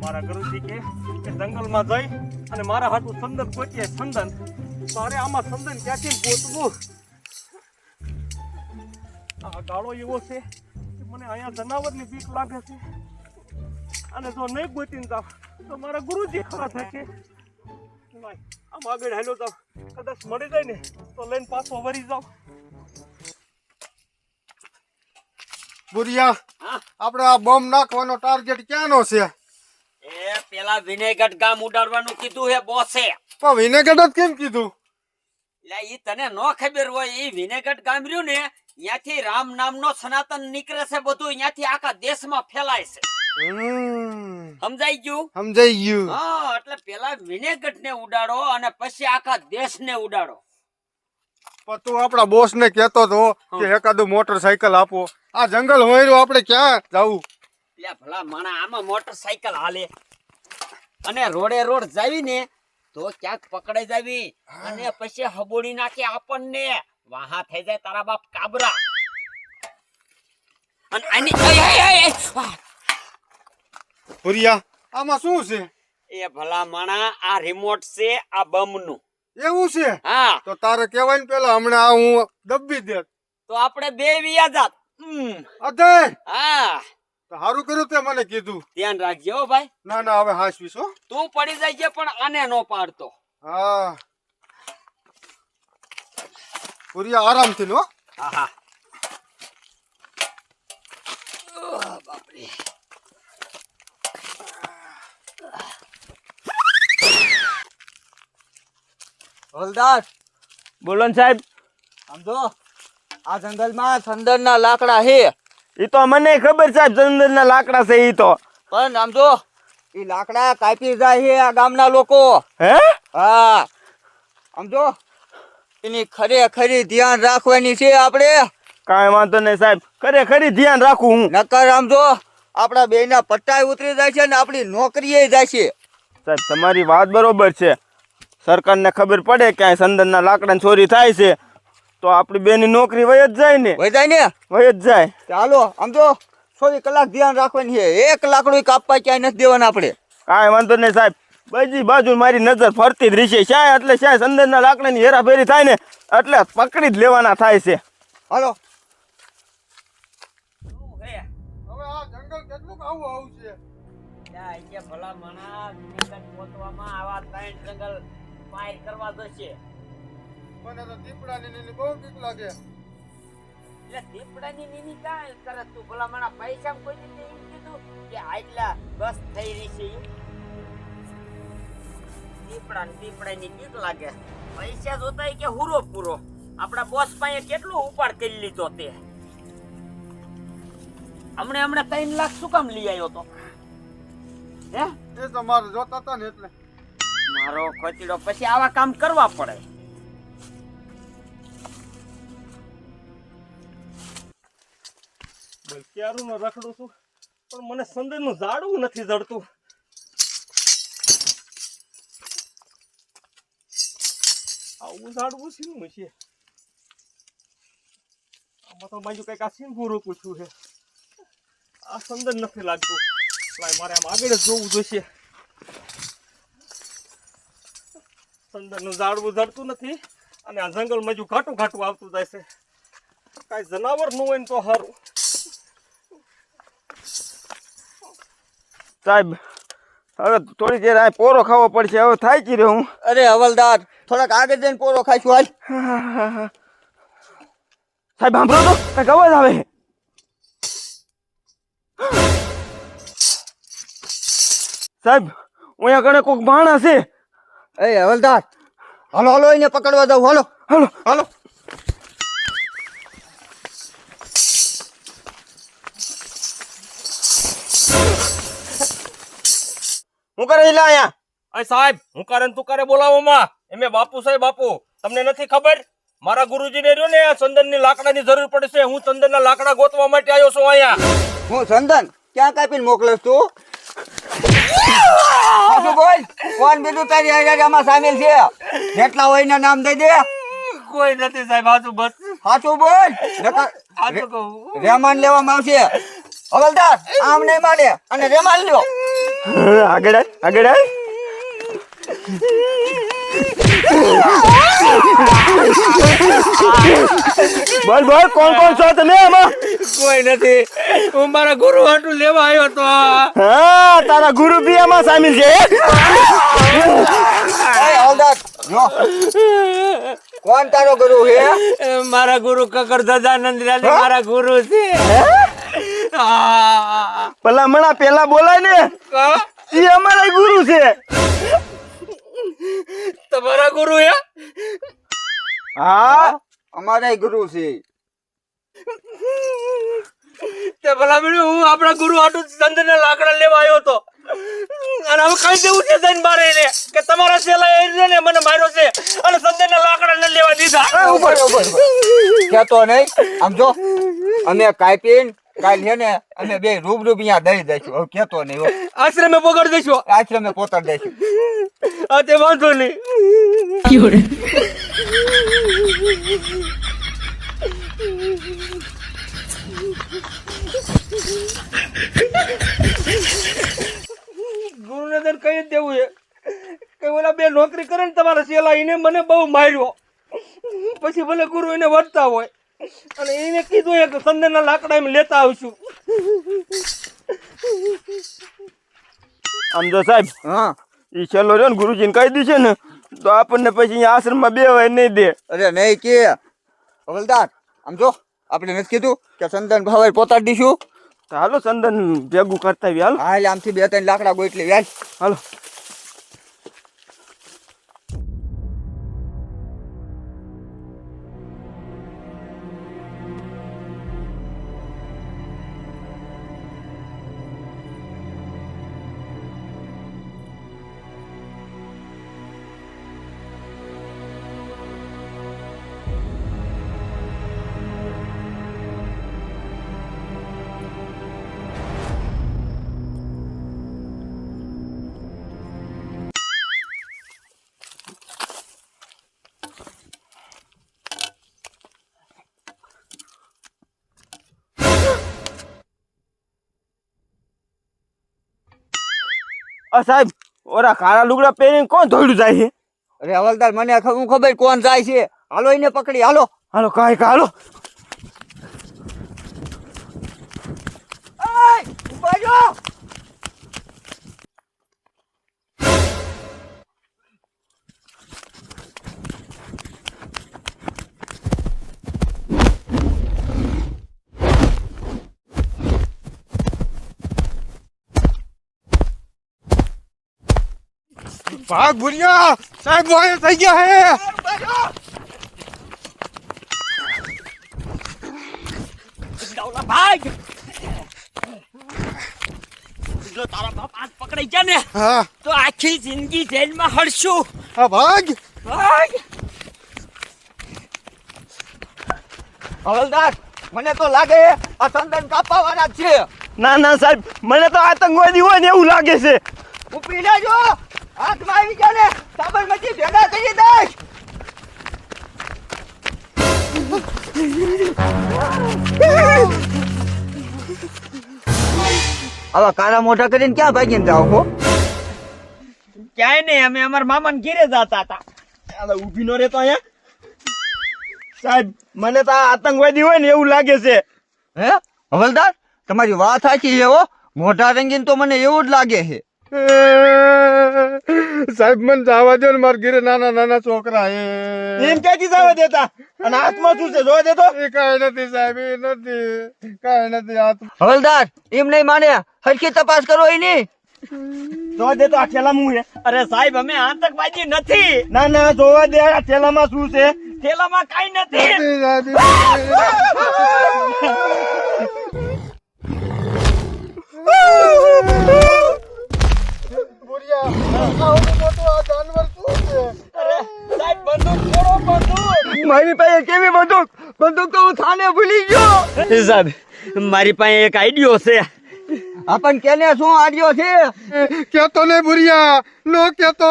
મારા ગુરુજી કે જંગલમાં જઈ અને મારા હાથું ચંદન ગોતીએ ચંદન મારે આમાં ચંદન ક્યાંથી ગોતવું આ ગાળો એવો છે કે મને અહીંયા જનાવરની બીક લાગે છે. અને જો નહીં ગોતીને જાવ તો મારા ગુરુજી ખરા થશે આમ આગળ હેલો જાવ કદાચ મળી જાય ને, તો લઈને પાછો વળી જાવ બુરિયા નામ આપણે આ બોમ્બ નાખવાનો ટાર્ગેટ ક્યાંનો છે? એ પેલા વિનેગટ ગામ ઉડાડવાનું કીધું હે બોસે. પણ વિનેગર જ કેમ કીધું? એટલે ઈ તને નો ખબર હોય ઈ વિનેગટ ગામ રહ્યું ને ત્યાંથી રામ નામનો સનાતન નીકળે છે બધું ત્યાંથી આખા દેશમાં ફેલાય છે. સમજાઈ ગયું? સમજાઈ ગયું. હા એટલે પેલા વિનેગઢ ને ઉડાડો અને પછી આખા દેશ ને ઉડાડો. પણ તું આપણા બોસ ને કેતો તો કે એકાદું મોટરસાયકલ આપો. આ જંગલ હોય આપણે ક્યાં જાવું? ભલા માણા આમાં મોટરસાયકલ હાલે. અને રોડે રોડ જાવી ને તો ક્યાંક પકડાઈ જાવી. અને પછી હબોડી નાખે આપણને. વાહા થઈ જાય તારા બાપ કાબરા. અને આની આમાં શું છે? એ ભલા માણા આ રિમોટ છે આ બમનું એવું છે? હા. તો તારે કહેવાય ને પેલા હમણાં આ હું દબી દે. તો આપણે બે વિયા જાત. અધે હા. તો સારું કર્યું તે મને કીધું. ધ્યાન રાખજે હો ભાઈ. ના ના હવે હાસવીશ હો. તું પડી જાય છે પણ આને નો પાડતો. હા. બુરિયા આરામથી લો હા. હા બાપરે. હલદાર બોલો ને સાહેબ. આમ જો આ જંગલમાં સંદરના લાકડા છે એ તો મને ખબર સાહેબ ચંદનના લાકડા છે એ તો. પણ આમ જો એ લાકડા કાપી જાય છે આ ગામના લોકો. હે? હા. આમ જો એની ખરેખરી ધ્યાન રાખવાની છે આપણે. કાંઈ વાંધો નહીં સાહેબ ખરેખરી ધ્યાન રાખું હું. નકર આમ જો આપણા બેના પટ્ટાય ઉતરી જાય છે ને આપણી નોકરીએ જાય છે. સાહેબ તમારી વાત બરોબર છે. સરકારને ખબર પડે કે આ સંદનના લાકડા ચોરી થાય છે તો આપણી બેની નોકરી વય જ જાય ને. વય જાય ને? વય જ જાય. ચાલો આમ જો ચોવીસ કલાક ધ્યાન રાખવાની છે. એક લાકડું કાપવા ક્યાંય નથી દેવાના આપણે. કાંઈ વાંધો નહીં સાહેબ. બધી બાજુ મારી નજર ફરતી જ રહેશે શાય એટલે શ્યાય સંદનના લાકડાની હેરાફેરી થાય ને એટલે પકડી જ લેવાના થાય છે. હાલો. શું હે હવે આ જંગલ કેટલું આવું આવું છે? ભલા માણા વિનેગર આવા ત્રણ જંગલ પાર કરવા જશે. મને તો દીપડાની ને બહુ બીક લાગે. એટલે દીપડાની નીની કાંઈ કરે તું? ભલા માણા પૈસા કોઈ દીધે એમ કીધું કે આટલા બસ થઈ રહી છે. દીપડા ને દીપડાની બીક લાગે. પૈસા જોતા કે હુરો પૂરો. આપણા બોસ પાસે કેટલું ઉપાડ કરી લીધો તે? હમણે હમણે ત્રણ લાખ શું કામ લઈ આવ્યો તો? હે? એ તો મારે જોતા હતા ને એટલે. મારો ખોચડો પછી આવા કામ કરવા પડે. ક્યારું રખડું છું? પણ મને સંદનનું ઝાડવું નથી જડતું. આવું ઝાડવું શીનું છે આમાં તો બાજુ કંઈક આ સિંગું રોકું છું છે આ સંદન નથી લાગતું. મારે આમ આગળ જોવું જોઈશે. સંદનનું ઝાડવું ઝડતું નથી અને આ જંગલમાં જો ઘાટું ઘાટું આવતું જાય છે. કાંઈ જનાવર ન હોય ને તો સારું સાહેબ હવે થોડી દેર આ પોરો ખાવો પડશે. હવે થાય કી રહ્યો હું? અરે હવલદાર થોડાક આગળ જઈને પોરો ખાઈશું હાલ. સાહેબ સાંભળો તો કંઈક અવાજ આવે. છે. સાહેબ અહીંયા કણે કોઈક ભાણા છે. એ હવલદાર હલો હલો એને પકડવા જાવ હલો. હલો. હલો. હું કરે ઈલા અહીંયા? અય સાહેબ હું કરે તું કરે બોલાવો માં એમે બાપુ સાહેબ બાપુ તમને નથી ખબર? મારા ગુરુજીને રહ્યો ને ચંદનની લાકડાની જરૂર પડશે. હું ચંદનના લાકડા ગોતવા માટે આવ્યો છું અહીંયા. હું ચંદન? ક્યાં કાપીને મોકલસ તું? સાચું બોલ કોણ બીજું તારી હારે સામેલ છે. જેટલા હોય નામ દઈ દે. કોઈ નથી સાહેબ હાચું બસ. બોલ નકર હાચું કહું. રેમાન લેવામાં આવશે. હવલદાર આમ નહીં માને અને રેમાન લ્યો. આગળ. બોલ બોલ કોણ કોણ છો તમે આમાં? કોઈ નથી. હું મારા ગુરુ હાટું લેવા આવ્યો તો હા તારા ગુરુ બી આમાં સામેલ છે. કોણ તારો ગુરુ હે? મારા ગુરુ કકર દાદાનંદ મારા ગુરુ છે. પેલા મણા પેલા બોલાય ને. એ અમારા ગુરુ છે. ગુરુ હે? હા. અમારે ગુરુ છે. તે ભલા મળ્યું હું આપણા ગુરુ હાટુ ચંદ્ર લાકડા લેવા આવ્યો તો. અને હવે કઈ દેવું છે જઈને મારે એને કે તમારા સેલા એ રીતે ને મને માર્યો છે અને ચંદ્ર ને લાકડા ન લેવા દીધા. ઉપર ઉપર કેતો નહીં. આમ જો અમે કાપીને કાલ છે ને અમે બે રૂબરૂ અહીંયા દઈ દઈશું. હવે કેતો નહીં હો. આશ્રમે પકડ દઈશું. આશ્રમે પોતાડ દઈશું. આ તે વાંધો નહીં. ગુરુનંદન કઈ જ દેવું છે કે ઓલા બે નોકરી કરે ને તમારા સેલા એને મને બહુ માર્યો. પછી ભલે ગુરુ એને વર્તા હોય. અને એને કીધું એ કે સંદનના લાકડા એમ લેતા આવશું. આમ તો સાહેબ હા. એ છેલ્લો રહ્યો ને ગુરુજીને કહી દીધું ને તો આપણને પછી આશ્રમમાં બે હોય નહીં દે. અરે નહીં કે હવલદાર આમ જો આપણે નથી કીધું કે ચંદન ભાવે પોતાડી દઈશું તો હાલો ચંદન ભેગું કરતા હાલ હાલો. હાલ આમથી બે ત્રણ લાકડા ગોટલી હાલ. હાલો. આ સાહેબ ઓરા કાળા લુગડા પહેરીને કોણ ધોઈડું જાય છે? અરે હવલદાર મને હું ખબર કોણ જાય છે. હાલો એને પકડી હાલો. હાલો કાંઈ કા હાલો. એય, ભાગ ભૂલ્યા સાહેબ વાયર થઈ ગયા હે ભાગ જો તારા બાપ આજ પકડાઈ ગયા ને હા તો આખી જિંદગી જેલમાં હડશું હા ભાગ ભાગ હવલદાર મને તો લાગે આ ચંદન કાપવા વાળા જ છે ના ના સાહેબ મને તો આતંકવાદી હોય ને એવું લાગે છે ઉપી લેજો હાથમાં આવી ગયા ને સાબરમતી ભેગા કરી દઈશ આવા કાળા મોઢા કરીને ક્યાં ભાગીને જાઓ હો ક્યાંય નહીં અમે અમારા મામાને ઘેરે જતા હતા હવે ઊભી નો રહેતો અહીંયા સાહેબ મને તો આ આતંકવાદી હોય ને એવું લાગે છે। હે હવલદાર તમારી વાત સાચી છે હો મોઢા રંગીન તો મને એવું જ લાગે છે સાહેબ મને જવા દો ને મારા ઘરે નાના નાના છોકરા હે એમ ક્યાંથી જવા દેતા અને હાથમાં શું છે જોવા દેતો એ કઈ નથી સાહેબ એ નથી કઈ નથી હાથ હવલદાર એમ નહીં માને હરખી તપાસ કરો એની જોવા દેતો આ ઠેલામાં હું છે અરે સાહેબ અમે આતંકવાદી નથી ના ના જોવા દે આ ઠેલામાં શું છે થેલામાં કઈ નથી મારી પાસે કેવી બંદૂક બંદૂક તો હું થાને ભૂલી ગયો. સાહેબ મારી પાસે એક આઈડિયો છે. આપણ કેને શું આડ્યો છે? કેતો ને ભૂરિયા નો કેતો.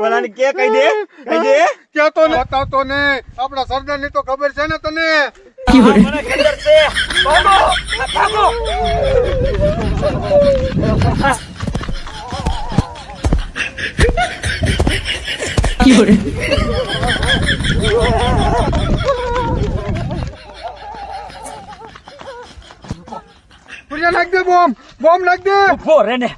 બોલાને કે કહી દે કહી દે. કેતો ને બતાવતો ને. આપણા સરદારની તો ખબર છે ને તને? મને ખબર છે. ભાગો ભાગો. પુરિયા નાખ દે બોમ્બ બોમ્બ નાખ દે ઊભો રે ને